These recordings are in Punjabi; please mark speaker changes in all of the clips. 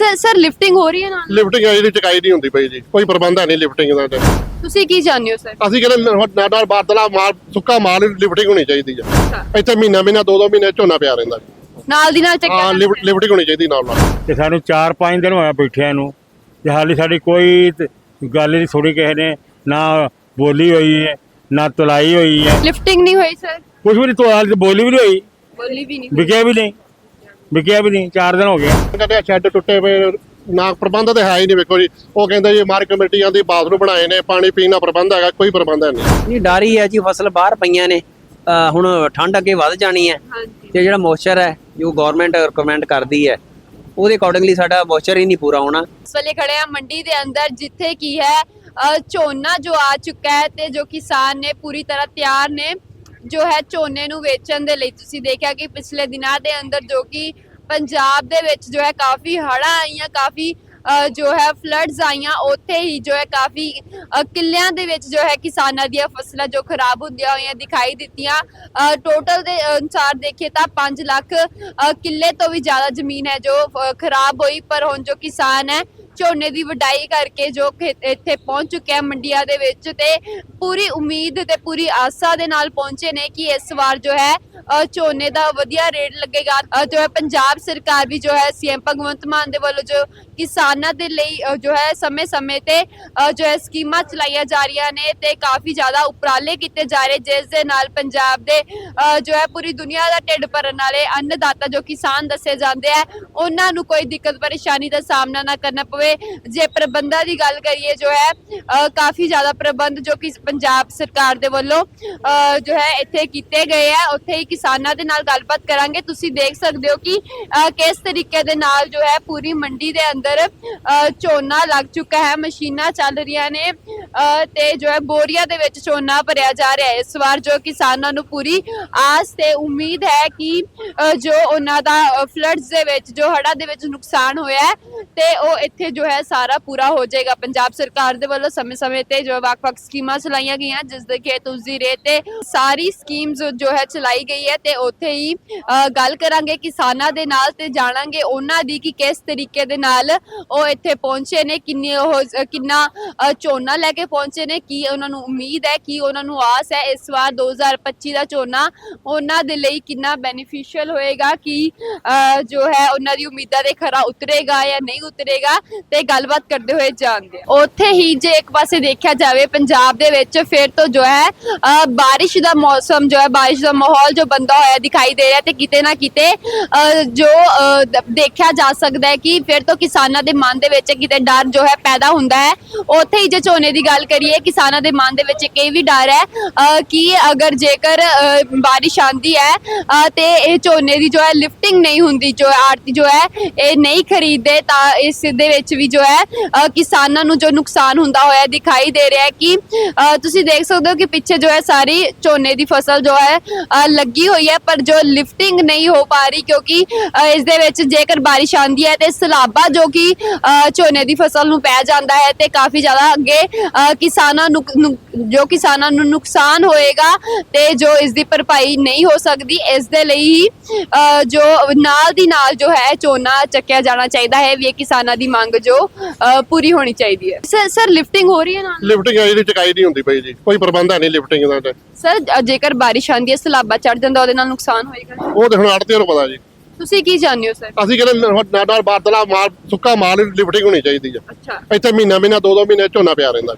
Speaker 1: ਸਰ ਸਰ ਲਿਫਟਿੰਗ ਹੋ ਰਹੀ ਹੈ ਨਾਲ?
Speaker 2: ਲਿਫਟਿੰਗ ਆ ਜਿਹੜੀ ਚਕਾਈ ਨਹੀਂ ਹੁੰਦੀ ਪਈ ਜੀ। ਕੋਈ ਪ੍ਰਬੰਧ ਹੈ ਨਹੀਂ ਲਿਫਟਿੰਗ ਦਾ ਤੇ।
Speaker 1: ਤੁਸੀਂ ਕੀ ਜਾਣਦੇ ਹੋ ਸਰ?
Speaker 2: ਅਸੀਂ ਕਹਿੰਦੇ ਨਾਲ ਨਾਲ ਬਾਦਲਾ ਮਾਲ ਸੁੱਕਾ ਮਾਲ ਲਿਫਟਿੰਗ ਹੋਣੀ ਚਾਹੀਦੀ
Speaker 1: ਅੱਛਾ।
Speaker 2: ਇੱਥੇ ਮਹੀਨਾ ਮਹੀਨਾ ਦੋ ਦੋ ਮਹੀਨੇ ਝੋਨਾ ਪਿਆ ਰਹਿੰਦਾ ਜੀ।
Speaker 1: ਨਾਲ ਦੀ ਨਾਲ
Speaker 2: ਹਾਂ ਲਿਫਟ- ਲਿਫਟਿੰਗ ਹੋਣੀ ਚਾਹੀਦੀ ਨਾਲ ਨਾਲ।
Speaker 3: ਤੇ ਸਾਨੂੰ 4-5 ਦਿਨ ਹੋਇਆ ਬੈਠਿਆਂ ਨੂੰ। ਤੇ ਹਾਲੇ ਸਾਡੀ ਕੋਈ ਤ- ਗੱਲ ਨਹੀਂ ਸੁਣੀ ਕਿਸੇ ਨੇ। ਨਾ ਬੋਲੀ ਹੋਈ ਹੈ ਨਾ ਤੁਲਾਈ ਹੋਈ ਹੈ।
Speaker 1: ਲਿਫਟਿੰਗ ਨਹੀਂ ਹੋਈ ਸਰ?
Speaker 3: ਕੁਝ ਵੀ ਨਹੀਂ ਤੋਂ ਹਾਲੇ ਬੋਲੀ ਵੀ ਨਹੀਂ ਹੋਈ।
Speaker 1: ਬੋਲੀ ਵੀ ਨਹੀਂ
Speaker 3: ਵਿਕਿਆ ਵੀ ਨਹੀਂ। ਵਿਕਿਆ ਵੀ ਨਹੀਂ 4 ਦਿਨ ਹੋ ਗਏ।
Speaker 2: ਕਹਿੰਦੇ ਆ ਸ਼ੈੱਡ ਟੁੱਟੇ ਪਏ ਨਾ ਪ੍ਰਬੰਧ ਤੇ ਹੈ ਹੀ ਨਹੀਂ ਵੇਖੋ ਜੀ। ਉਹ ਕਹਿੰਦੇ ਜੀ ਮਾਰ ਕਮੇਟੀਆਂ ਦੀ ਬਾਥਰੂਮ ਬਣਾਏ ਨੇ ਪਾਣੀ ਪੀਣ ਦਾ ਪ੍ਰਬੰਧ ਹੈਗਾ ਕੋਈ ਪ੍ਰਬੰਧ ਨਹੀਂ।
Speaker 4: ਨਹੀਂ ਡਰ ਹੀ ਹੈ ਜੀ ਫਸਲ ਬਾਹਰ ਪਈਆਂ ਨੇ ਹੁਣ ਠੰਡ ਅੱਗੇ ਵੱਧ ਜਾਣੀ ਹੈ। ਤੇ ਜਿਹੜਾ ਮੋਇਸਚਰ ਹੈ ਜੋ ਗਵਰਨਮੈਂਟ ਰਿਕਮੈਂਡ ਕਰਦੀ ਹੈ ਉਹਦੇ ਅਕੋਰਡਿੰਗਲੀ ਸਾਡਾ ਮੋਇਸਚਰ ਹੀ ਨਹੀਂ ਪੂਰਾ ਹੋਣਾ।
Speaker 1: ਇਸ ਵੇਲੇ ਖੜੇ ਆ ਮੰਡੀ ਦੇ ਅੰਦਰ ਜਿੱਥੇ ਕੀ ਹੈ ਝੋਨਾ ਜੋ ਆ ਚੁੱਕਾ ਹੈ ਤੇ ਜੋ ਕਿਸਾਨ ਨੇ ਪੂਰੀ ਤਰ੍ਹਾਂ ਤਿਆਰ ਨੇ। ਜੋ ਹੈ ਝੋਨੇ ਨੂੰ ਵੇਚਣ ਦੇ ਲਈ। ਤੁਸੀਂ ਦੇਖਿਆ ਕਿ ਪਿਛਲੇ ਦਿਨਾਂ ਦੇ ਅੰਦਰ ਜੋ ਕਿ ਪੰਜਾਬ ਦੇ ਵਿੱਚ ਜੋ ਹੈ ਕਾਫੀ ਹੜ੍ਹਾਂ ਆਈਆਂ, ਕਾਫੀ ਜੋ ਹੈ ਫਲੱਡਸ ਆਈਆਂ, ਉੱਥੇ ਹੀ ਜੋ ਹੈ ਕਾਫੀ ਕਿੱਲਿਆਂ ਦੇ ਵਿੱਚ ਜੋ ਹੈ ਕਿਸਾਨਾਂ ਦੀਆਂ ਫਸਲਾਂ ਜੋ ਖਰਾਬ ਹੁੰਦੀਆਂ ਹੋਈਆਂ ਦਿਖਾਈ ਦਿੱਤੀਆਂ। ਟੋਟਲ ਦੇ ਅਨੁਸਾਰ ਦੇਖੀਏ ਤਾਂ 5 ਲੱਖ ਕਿੱਲੇ ਤੋਂ ਵੀ ਜ਼ਿਆਦਾ ਜ਼ਮੀਨ ਹੈ ਜੋ ਖਰਾਬ ਹੋਈ, ਪਰ ਹੁਣ ਜੋ ਕਿਸਾਨ ਹੈ ਝੋਨੇ ਦੀ ਵਡਾਈ ਕਰਕੇ ਜੋ ਖੇ- ਇੱਥੇ ਪਹੁੰਚ ਚੁੱਕੇ ਆ ਮੰਡੀਆਂ ਦੇ ਵਿੱਚ ਤੇ ਪੂਰੀ ਉਮੀਦ ਤੇ ਪੂਰੀ ਆਸਾ ਦੇ ਨਾਲ ਪਹੁੰਚੇ ਨੇ ਕਿ ਇਸ ਵਾਰ ਜੋ ਹੈ ਝੋਨੇ ਦਾ ਵਧੀਆ ਰੇਟ ਲੱਗੇਗਾ। ਜੋ ਹੈ ਪੰਜਾਬ ਸਰਕਾਰ ਵੀ ਜੋ ਹੈ ਸੀਐਮ ਭਗਵੰਤ ਮਾਨ ਦੇ ਵੱਲੋਂ ਜੋ ਕਿਸਾਨਾਂ ਦੇ ਲਈ ਜੋ ਹੈ ਸਮੇਂ-ਸਮੇਂ ਤੇ ਜੋ ਹੈ ਸਕੀਮਾਂ ਚਲਾਈਆਂ ਜਾ ਰਹੀਆਂ ਨੇ ਤੇ ਕਾਫੀ ਜ਼ਿਆਦਾ ਉਪਰਾਲੇ ਕੀਤੇ ਜਾ ਰਹੇ ਜਿਸ ਦੇ ਨਾਲ ਪੰਜਾਬ ਦੇ ਅ, ਜੋ ਹੈ ਪੂਰੀ ਦੁਨੀਆ ਦਾ ਢਿੱਡ ਭਰਨ ਵਾਲੇ ਅੰਨਦਾਤਾ ਜੋ ਕਿਸਾਨ ਦੱਸੇ ਜਾਂਦੇ ਆ ਉਹਨਾਂ ਨੂੰ ਕੋਈ ਦਿੱਕਤ ਪਰੇਸ਼ਾਨੀ ਦਾ ਸਾਹਮਣਾ ਨਾ ਕਰਨਾ ਪਵੇ। ਜੇ ਪ੍ਰਬੰਧਾਂ ਦੀ ਗੱਲ ਕਰੀਏ ਜੋ ਹੈ ਕਾਫੀ ਜ਼ਿਆਦਾ ਪ੍ਰਬੰਧ ਜੋ ਕਿ ਪੰਜਾਬ ਸਰਕਾਰ ਦੇ ਵੱਲੋਂ ਅ, ਜੋ ਹੈ ਇੱਥੇ ਕੀਤੇ ਗਏ ਆ। ਉੱਥੇ ਹੀ ਕਿਸਾਨਾਂ ਦੇ ਨਾਲ ਗੱਲਬਾਤ ਕਰਾਂਗੇ। ਤੁਸੀਂ ਦੇਖ ਸਕਦੇ ਹੋ ਕਿ ਕਿਸ ਤਰੀਕੇ ਦੇ ਨਾਲ ਜੋ ਹੈ ਪੂਰੀ ਮੰਡੀ ਦੇ ਅੰਦਰ ਅ, ਝੋਨਾ ਲੱਗ ਚੁੱਕਾ ਹੈ। ਮਸ਼ੀਨਾਂ ਚੱਲ ਰਹੀਆਂ ਨੇ। ਤੇ ਜੋ ਹੈ ਬੋਰੀਆਂ ਦੇ ਵਿੱਚ ਝੋਨਾ ਭਰਿਆ ਜਾ ਰਿਹਾ ਹੈ। ਇਸ ਵਾਰ ਜੋ ਕਿਸਾਨਾਂ ਨੂੰ ਪੂਰੀ ਆਸ ਤੇ ਉਮੀਦ ਹੈ ਕਿ ਜੋ ਉਹਨਾਂ ਦਾ ਫਲੱਡਸ ਦੇ ਵਿੱਚ, ਜੋ ਹੜ੍ਹਾਂ ਦੇ ਵਿੱਚ ਨੁਕਸਾਨ ਹੋਇਆ ਹੈ, ਤੇ ਉਹ ਇੱਥੇ ਜੋ ਹੈ ਸਾਰਾ ਪੂਰਾ ਹੋ ਜਾਏਗਾ। ਪੰਜਾਬ ਸਰਕਾਰ ਦੇ ਵੱਲੋਂ ਸਮੇਂ-ਸਮੇਂ ਤੇ ਜੋ ਵੱਖ-ਵੱਖ ਸਕੀਮਾਂ ਚਲਾਈਆਂ ਗਈਆਂ, ਜਿਸ ਦੇ ਖੇਤ ਉਸਦੀ ਰੇਤ ਤੇ ਸਾਰੀ ਸਕੀਮਸ ਜੋ ਹੈ ਚਲਾਈ ਗਈ ਹੈ ਤੇ ਉੱਥੇ ਹੀ ਗੱਲ ਕਰਾਂਗੇ ਕਿਸਾਨਾਂ ਦੇ ਨਾਲ ਤੇ ਜਾਣਾਂਗੇ ਉਹਨਾਂ ਦੀ ਕਿ ਕਿਸ ਤਰੀਕੇ ਦੇ ਨਾਲ ਉਹ ਇੱਥੇ ਪਹੁੰਚੇ ਨੇ, ਕਿੰਨੇ ਉਹ, ਕਿੰਨਾ ਝੋਨਾ ਲੈ ਕੇ ਪਹੁੰਚੇ ਨੇ ਕੀ ਉਹਨਾਂ ਨੂੰ ਉਮੀਦ ਹੈ ਕੀ ਉਹਨਾਂ ਨੂੰ ਆਸ ਹੈ ਇਸ ਵਾਰ 2025 ਦਾ ਝੋਨਾ ਉਹਨਾਂ ਦੇ ਲਈ ਕਿੰਨਾ ਬੈਨੀਫੀਸ਼ੀਅਲ ਹੋਏਗਾ ਕਿ ਜੋ ਹੈ ਉਹਨਾਂ ਦੀ ਉਮੀਦਾਂ ਦੇ ਖਰਾ ਉਤਰੇਗਾ ਜਾਂ ਨਹੀਂ ਉਤਰੇਗਾ ਤੇ ਗੱਲਬਾਤ ਕਰਦੇ ਹੋਏ ਜਾਣਦੇ ਉੱਥੇ ਹੀ ਜੇ ਇੱਕ ਪਾਸੇ ਦੇਖਿਆ ਜਾਵੇ ਪੰਜਾਬ ਦੇ ਵਿੱਚ ਫਿਰ ਤੋਂ ਜੋ ਹੈ ਅ, ਬਾਰਿਸ਼ ਦਾ ਮੌਸਮ ਜੋ ਹੈ ਬਾਰਿਸ਼ ਦਾ ਮਾਹੌਲ ਜੋ ਬੰਦਾ ਹੋਇਆ ਦਿਖਾਈ ਦੇ ਰਿਹਾ ਤੇ ਕਿਤੇ ਨਾ ਕਿਤੇ ਅ, ਜੋ ਅ, ਦੇਖਿਆ ਜਾ ਸਕਦਾ ਹੈ ਕਿ ਫਿਰ ਤੋਂ ਕਿਸਾਨਾਂ ਦੇ ਮਨ ਦੇ ਵਿੱਚ ਕਿਤੇ ਡਰ ਜੋ ਹੈ ਪੈਦਾ ਹੁੰਦਾ ਹੈ। ਉੱਥੇ ਹੀ ਜੇ ਝੋਨੇ ਦੀ ਗੱਲ ਕਰੀਏ ਕਿਸਾਨਾਂ ਦੇ ਮਨ ਦੇ ਵਿੱਚ ਇੱਕ ਇਹ ਵੀ ਡਰ ਹੈ ਕਿ ਅਗਰ ਜੇਕਰ ਬਾਰਿਸ਼ ਆਂਦੀ ਹੈ ਅ, ਤੇ ਇਹ ਝੋਨੇ ਦੀ ਜੋ ਹੈ ਲਿਫਟਿੰਗ ਨਹੀਂ ਹੁੰਦੀ ਜੋ ਆੜਤੀ ਜੋ ਹੈ ਇਹ ਨਹੀਂ ਖਰੀਦਦੇ ਤਾਂ ਇਸ ਦੇ ਵਿੱਚ ਵੀ ਜੋ ਹੈ ਕਿਸਾਨਾਂ ਨੂੰ ਜੋ ਨੁਕਸਾਨ ਹੁੰਦਾ ਹੋਇਆ ਦਿਖਾਈ ਦੇ ਰਿਹਾ ਹੈ ਕਿ ਤੁਸੀਂ ਦੇਖ ਸਕਦੇ ਹੋ ਕਿ ਪਿੱਛੇ ਜੋ ਹੈ ਸਾਰੀ ਝੋਨੇ ਦੀ ਫਸਲ ਜੋ ਹੈ ਲੱਗੀ ਹੋਈ ਹੈ ਪਰ ਜੋ ਲਿਫਟਿੰਗ ਨਹੀਂ ਹੋ ਪਾ ਰਹੀ ਕਿਉਂਕਿ ਅ, ਇਸ ਦੇ ਵਿੱਚ ਜੇਕਰ ਬਾਰਿਸ਼ ਆਂਦੀ ਹੈ ਤੇ ਸਲਾਬਾ ਜੋ ਕਿ ਝੋਨੇ ਦੀ ਫਸਲ ਨੂੰ ਪੈ ਜਾਂਦਾ ਹੈ ਤੇ ਕਾਫੀ ਜ਼ਿਆਦਾ ਅੱਗੇ ਕਿਸਾਨਾਂ ਨੂੰ ਜੋ ਕਿਸਾਨਾਂ ਨੂੰ ਨੁਕਸਾਨ ਹੋਏਗਾ ਤੇ ਜੋ ਇਸ ਦੀ ਭਰਪਾਈ ਨਹੀਂ ਹੋ ਸਕਦੀ ਇਸ ਦੇ ਲਈ ਹੀ ਜੋ ਨਾਲ ਦੀ ਨਾਲ ਜੋ ਹੈ ਝੋਨਾ ਚੱਕਿਆ ਜਾਣਾ ਚਾਹੀਦਾ ਹੈ ਵੀ ਇਹ ਕਿਸਾਨਾਂ ਦੀ ਮੰਗ ਜੋ ਪੂਰੀ ਹੋਣੀ ਚਾਹੀਦੀ ਹੈ। ਸਰ ਸਰ ਲਿਫਟਿੰਗ ਹੋ ਰਹੀ ਹੈ ਨਾਲ?
Speaker 2: ਲਿਫਟਿੰਗ ਜਿਹੜੀ ਚਕਾਈ ਨਹੀਂ ਹੁੰਦੀ ਪਈ ਜੀ ਕੋਈ ਪ੍ਰਬੰਧ ਹੈ ਨਹੀਂ ਲਿਫਟਿੰਗ ਦਾ।
Speaker 1: ਸਰ ਜੇਕਰ ਬਾਰਿਸ਼ ਆਂਦੀ ਹੈ ਸਲਾਬਾ ਚੜ ਜਾਂਦਾ ਉਹਦੇ ਨਾਲ ਨੁਕਸਾਨ ਹੋਏਗਾ?
Speaker 2: ਉਹ ਤੇ ਹੁਣ ਆੜਤੀਆਂ ਨੂੰ ਪਤਾ ਜੀ।
Speaker 1: ਤੁਸੀਂ ਕੀ ਜਾਣਦੇ ਹੋ ਸਰ?
Speaker 2: ਅਸੀਂ ਕਹਿੰਦੇ ਨਾਲ ਨਾਲ ਬਾਦਲਾ ਮਾਲ ਸੁੱਕਾ ਮਾਲ ਲਿਫਟਿੰਗ ਹੋਣੀ ਚਾਹੀਦੀ ਜੀ
Speaker 1: ਅੱਛਾ।
Speaker 2: ਇੱਥੇ ਮਹੀਨਾ ਮਹੀਨਾ ਦੋ ਦੋ ਮਹੀਨੇ ਝੋਨਾ ਪਿਆ ਰਹਿੰਦਾ।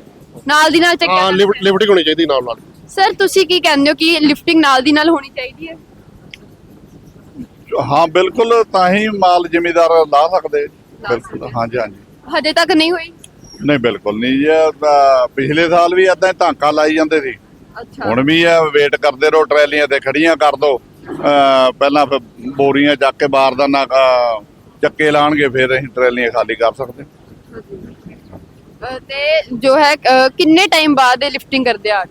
Speaker 1: ਨਾਲ ਦੀ ਨਾਲ ਚੱਕਿਆ
Speaker 2: ਹਾਂ ਲਿਫਟ- ਲਿਫਟਿੰਗ ਹੋਣੀ ਚਾਹੀਦੀ ਨਾਲ ਨਾਲ।
Speaker 1: ਸਰ ਤੁਸੀਂ ਕੀ ਕਹਿੰਦੇ ਹੋ ਕਿ ਲਿਫਟਿੰਗ ਨਾਲ ਦੀ ਨਾਲ ਹੋਣੀ ਚਾਹੀਦੀ ਹੈ?
Speaker 5: ਹਾਂ ਬਿਲਕੁਲ ਤਾਂ ਹੀ ਮਾਲ ਜ਼ਿਮੀਦਾਰ ਲਾ ਸਕਦੇ। ਬਿਲਕੁਲ ਹਾਂਜੀ ਹਾਂਜੀ।
Speaker 1: ਹਜੇ ਤੱਕ ਨਹੀਂ ਹੋਈ?
Speaker 5: ਨਹੀਂ ਬਿਲਕੁਲ ਨਹੀਂ ਜੀ ਇਹ ਤਾਂ ਪਿਛਲੇ ਸਾਲ ਵੀ ਏਦਾਂ ਹੀ ਧਾਂਕਾ ਲਾਈ ਜਾਂਦੇ ਸੀ।
Speaker 1: ਅੱਛਾ।
Speaker 5: ਹੁਣ ਵੀ ਇਹ ਵੇਟ ਕਰਦੇ ਰਹੋ ਟਰੈਲੀਆਂ ਤੇ ਖੜੀਆਂ ਕਰ ਦੋ। ਅਹ ਪਹਿਲਾਂ ਫਿਰ ਬੋਰੀਆਂ ਚੱਕ ਕੇ ਬਾਰਦਾਨਾ ਅਹ ਚੱਕੇ ਲਾਣਗੇ ਫਿਰ ਅਸੀਂ ਟਰੈਲੀਆਂ ਖਾਲੀ ਕਰ ਸਕਦੇ।
Speaker 1: ਅ, ਤੇ ਜੋ ਹੈ ਅ, ਕਿੰਨੇ ਟਾਈਮ ਬਾਅਦ ਇਹ ਲਿਫਟਿੰਗ ਕਰਦੇ ਆ?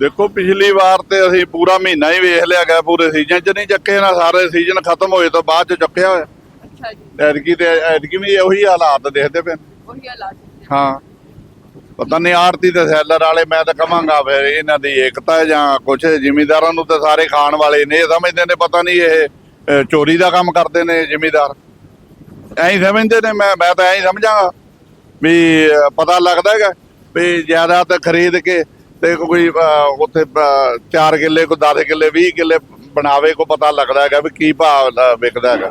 Speaker 5: ਦੇਖੋ ਪਿਛਲੀ ਵਾਰ ਤੇ ਅਸੀਂ ਪੂਰਾ ਮਹੀਨਾ ਹੀ ਵੇਖ ਲਿਆ ਗਿਆ ਪੂਰੇ ਸੀਜ਼ਨ 'ਚ ਨਹੀਂ ਚੱਕੇ ਨਾ ਸਾਰੇ ਸੀਜ਼ਨ ਖਤਮ ਹੋਏ ਤੋਂ ਬਾਅਦ 'ਚ ਚੱਕਿਆ ਹੋਇਆ।
Speaker 1: ਅੱਛਾ ਜੀ।
Speaker 5: ਐਤਕੀ ਤੇ ਐਤਕੀ ਵੀ ਉਹੀ ਹਾਲਾਤ ਦੇਖਦੇ ਪਏ। ਨੇ।
Speaker 1: ਉਹੀ ਹਾਲਾਤ
Speaker 5: ਹਾਂ। ਪਤਾ ਨਹੀਂ ਆੜਤੀ ਤੇ ਸੈਲਰ ਵਾਲੇ ਮੈਂ ਤਾਂ ਕਵਾਂਗਾ ਫਿਰ ਇਹਨਾਂ ਦੀ ਏਕਤਾ ਜਾਂ ਕੁਛ ਜ਼ਿਮੀਦਾਰਾਂ ਨੂੰ ਤਾਂ ਸਾਰੇ ਖਾਣ ਵਾਲੇ ਨੇ ਇਹ ਸਮਝਦੇ ਨੇ ਪਤਾ ਨਹੀਂ ਇਹ ਚੋਰੀ ਦਾ ਕੰਮ ਕਰਦੇ ਨੇ ਜ਼ਿਮੀਦਾਰ। ਐਂ ਹੀ ਸਮਝਦੇ ਨੇ ਮੈਂ ਮੈਂ ਤਾਂ ਐਂ ਹੀ ਸਮਝਾਂਗਾ। ਵੀ ਪਤਾ ਲੱਗਦਾ ਹੈਗਾ ਵੀ ਜ਼ਿਆਦਾ ਤਾਂ ਖਰੀਦ ਕੇ ਤੇ ਕੋਈ ਅ, ਉੱਥੇ 4 ਕਿੱਲੇ ਕੋ 10 ਕਿੱਲੇ 20 ਕਿੱਲੇ ਬਣਾਵੇ ਕੋ ਪਤਾ ਲੱਗਦਾ ਹੈਗਾ ਵੀ ਕੀ ਭਾਅ ਵਿਕਦਾ ਹੈਗਾ।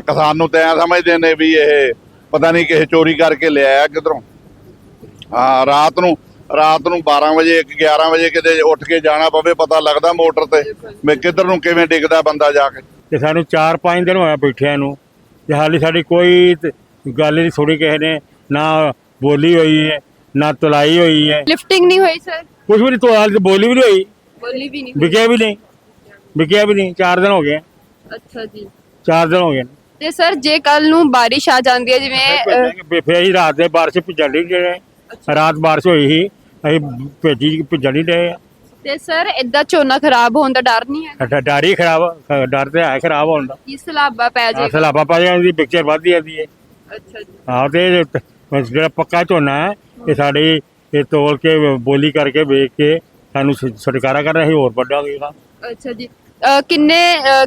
Speaker 5: ਕਿਸਾਨ ਨੂੰ ਤਾਂ ਸਮਝਦੇ ਨੇ ਵੀ ਇਹ ਪਤਾ ਨਹੀਂ ਕਿਸੇ ਚੋਰੀ ਕਰਕੇ ਲਿਆਇਆ ਕਿਧਰੋਂ। ਹਾਂ ਰਾਤ ਨੂੰ ਰਾਤ ਨੂੰ 12 ਵਜੇ 11 ਵਜੇ ਕਿਤੇ ਉੱਠ ਕੇ ਜਾਣਾ ਪਵੇ ਪਤਾ ਲੱਗਦਾ ਮੋਟਰ ਤੇ ਵੀ ਕਿੱਧਰ ਨੂੰ ਕਿਵੇਂ ਡਿੱਗਦਾ ਬੰਦਾ ਜਾ ਕੇ।
Speaker 3: ਤੇ ਸਾਨੂੰ 4-5 ਦਿਨ ਹੋਇਆ ਬੈਠਿਆਂ ਨੂੰ। ਤੇ ਹਾਲੇ ਸਾਡੀ ਕੋਈ ਗੱਲ ਨਹੀਂ ਸੁਣੀ ਕਿਸੇ ਨੇ। ਨਾ ਬੋਲੀ ਹੋਈ ਹੈ ਨਾ ਤੁਲਾਈ ਹੋਈ ਹੈ।
Speaker 1: ਲਿਫਟਿੰਗ ਨਹੀਂ ਹੋਈ ਸਰ
Speaker 3: ਕੁਝ ਵੀ ਨਹੀਂ ਤੋਂ ਹਾਲੇ ਬੋਲੀ ਵੀ ਨਹੀਂ ਹੋਈ?
Speaker 1: ਬੋਲੀ ਵੀ ਨਹੀਂ
Speaker 3: ਵਿਕਿਆ ਵੀ ਨਹੀਂ ਵਿਕਿਆ ਵੀ ਨਹੀਂ 4 ਦਿਨ ਹੋ ਗਏ।
Speaker 1: ਅੱਛਾ ਜੀ।
Speaker 3: 4 ਦਿਨ ਹੋ ਗਏ।
Speaker 1: ਤੇ ਸਰ ਜੇ ਕੱਲ ਨੂੰ ਬਾਰਿਸ਼ ਆ ਜਾਂਦੀ ਹੈ ਜਿਵੇਂ
Speaker 3: ਫਿਰ ਅਸੀਂ ਰਾਤ ਦੇ ਬਾਰਿਸ਼ ਭਿੱਜਣ ਗਏ ਰਾਤ ਬਾਰਿਸ਼ ਹੋਈ ਸੀ ਅਸੀਂ ਭੇਜੀ ਭਿੱਜਣ ਨਹੀਂ ਡਏ
Speaker 1: ਤੇ ਸਰ ਇਦਾਂ ਝੋਨਾ ਖਰਾਬ ਹੋਣ ਦਾ ਡਰ ਨਹੀਂ ਹੈ?
Speaker 3: ਡਰ ਹੀ ਖਰਾਬ ਡਰ ਤੇ ਹੈ ਖਰਾਬ ਹੋਣ ਦਾ।
Speaker 1: ਕੀ ਸਲਾਬਾ ਪੈ ਜਾਏਗਾ?
Speaker 3: ਸਲਾਬਾ ਪਾ ਜਾਂਦੀ ਪਿਕਚਰ ਵੱਧਦੀ ਜਾਂਦੀ ਹੈ।
Speaker 1: ਅੱਛਾ ਜੀ।
Speaker 3: ਹਾਂ ਤੇ ਤ- ਬਸ ਜਿਹੜਾ ਪੱਕਾ ਝੋਨਾ ਹੈ ਇਹ ਸਾਡੇ ਇਹ ਤੋਲ ਕੇ ਬੋਲੀ ਕਰਕੇ ਵੇਚ ਕੇ ਸਾਨੂੰ ਛੁਟਕਾਰਾ ਕਰ ਰਹੇ ਹੋਰ ਵੱਡਾਂਗੇ ਇਹਦਾ
Speaker 1: ਅੱਛਾ ਜੀ। ਕਿੰਨੇ